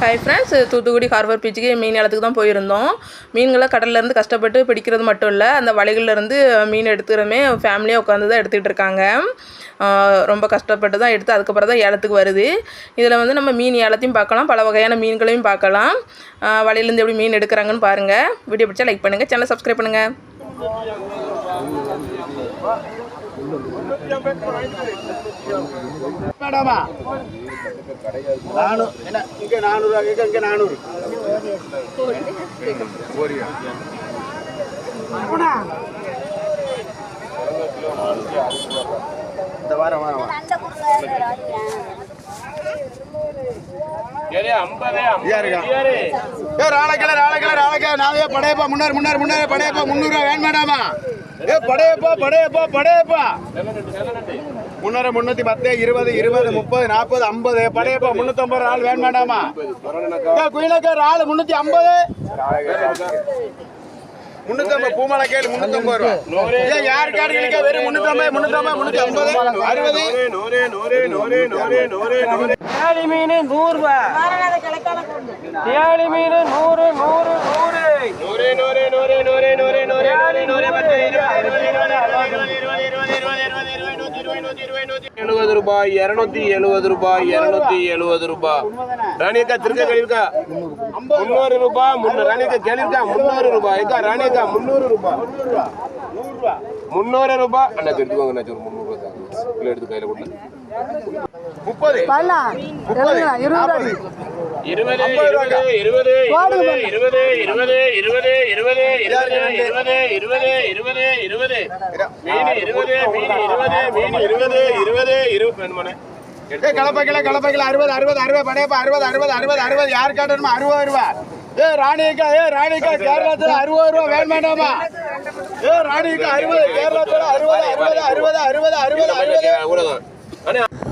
Hi friends Thoothukudi harbour பீச்சுக்கு மீன் இடத்துக்கு தான் போயிருந்தோம். மீன்களை கடல்லேருந்து கஷ்டப்பட்டு பிடிக்கிறது மட்டும் இல்லை அந்த வலைகள்லேருந்து மீன் எடுத்துக்கிறமே ஃபேமிலியாக உட்காந்து தான் எடுத்துக்கிட்டு இருக்காங்க. ரொம்ப கஷ்டப்பட்டு தான் எடுத்து அதுக்கப்புறம் தான் ஏலத்துக்கு வருது. இதில் வந்து நம்ம மீன் ஏலத்தையும் பார்க்கலாம் பல வகையான மீன்களையும் பார்க்கலாம். வலையிலேருந்து எப்படி மீன் எடுக்கிறாங்கன்னு பாருங்கள் வீடியோ பிடிச்சா லைக் பண்ணுங்கள் சேனல் சப்ஸ்கிரைப் பண்ணுங்கள் மேடமா நானூறு என்ன? இங்க நானூறு இங்க இங்க நானூறு. இந்த வாரம் வாரம் ராளக்கிழ ராளக்கிழ ராளக்கிழ நாளையே படையப்பா முன்னார் முன்னார் முன்னார் படையப்பா முந்நூறுவா வேணும் மேடாமா ஏ படையப்பா படையப்பா படையப்பா. முன்னூறு முன்னூத்தி பத்து இருபது இருபது முப்பது நாற்பது ஐம்பது. படையப்பா முன்னூத்தம்பது ஆள் வேணும் வேண்டாமா? ஏ குயிலக்கார ஆள் முன்னூத்தி ஐம்பது. முன்னூத்தம்பது பூமலை கேளு முன்னூத்தம்பது ரூபா. ஏன் யாரு காடுகளுக்கு வெறும் முன்னூத்தி ஐம்பது அறுபது. தேளி மீன் நூறு தேளி மீன் நூறு. நூறு நூறு. எழுபது ரூபாய் இருநூத்தி எழுபது ரூபாய் இருநூத்தி எழுபது ரூபாய். ராணியக்கா திருக்க கேள்விக்கா? முன்னூறு ரூபாய் முன்னூறு ராணியக்கா கேள்விக்கா முன்னூறு ரூபாய். ஏக்கா ராணியக்கா முன்னூறு ரூபாய். முன்னூறு ரூபாய். அண்ணா எடுத்துக்கோங்க அண்ணா ஒரு முந்நூறு ரூபாய் தாங்க. எடுத்து கையில கொடுங்க. முப்பது. இருபது இருபது இருபது இருபது இருபது இருபது இருபது இருபது இருபது இருபது இருபது இருபது மீன் இருபது. மீன் இருபது மீன் இருபது இருபது இருபது கலப்பைக்கில கலப்பைக்கில. அறுபது அறுபது அறுபது. படையப்பா அறுபது அறுபது அறுபது அறுபது. யார் காட்டணுமா அறுபது ரூபா. ஏ ராணிக்கா ஏ ராணிக்கா கேரளத்துல அறுபது ரூபா. வேண்டாமா? ஏ ராணிக்கா அறுபது. கேரளத்துல அறுபது அறுபது அறுபது அறுபது அறுபது அறுபது.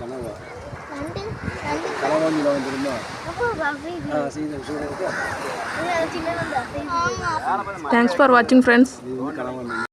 கனவா கனவா நிலம் வந்துருந்தா சீதம் சூரியனுக்கு தேங்க்ஸ் ஃபார் வாட்சிங் ஃப்ரெண்ட்ஸ் கனவா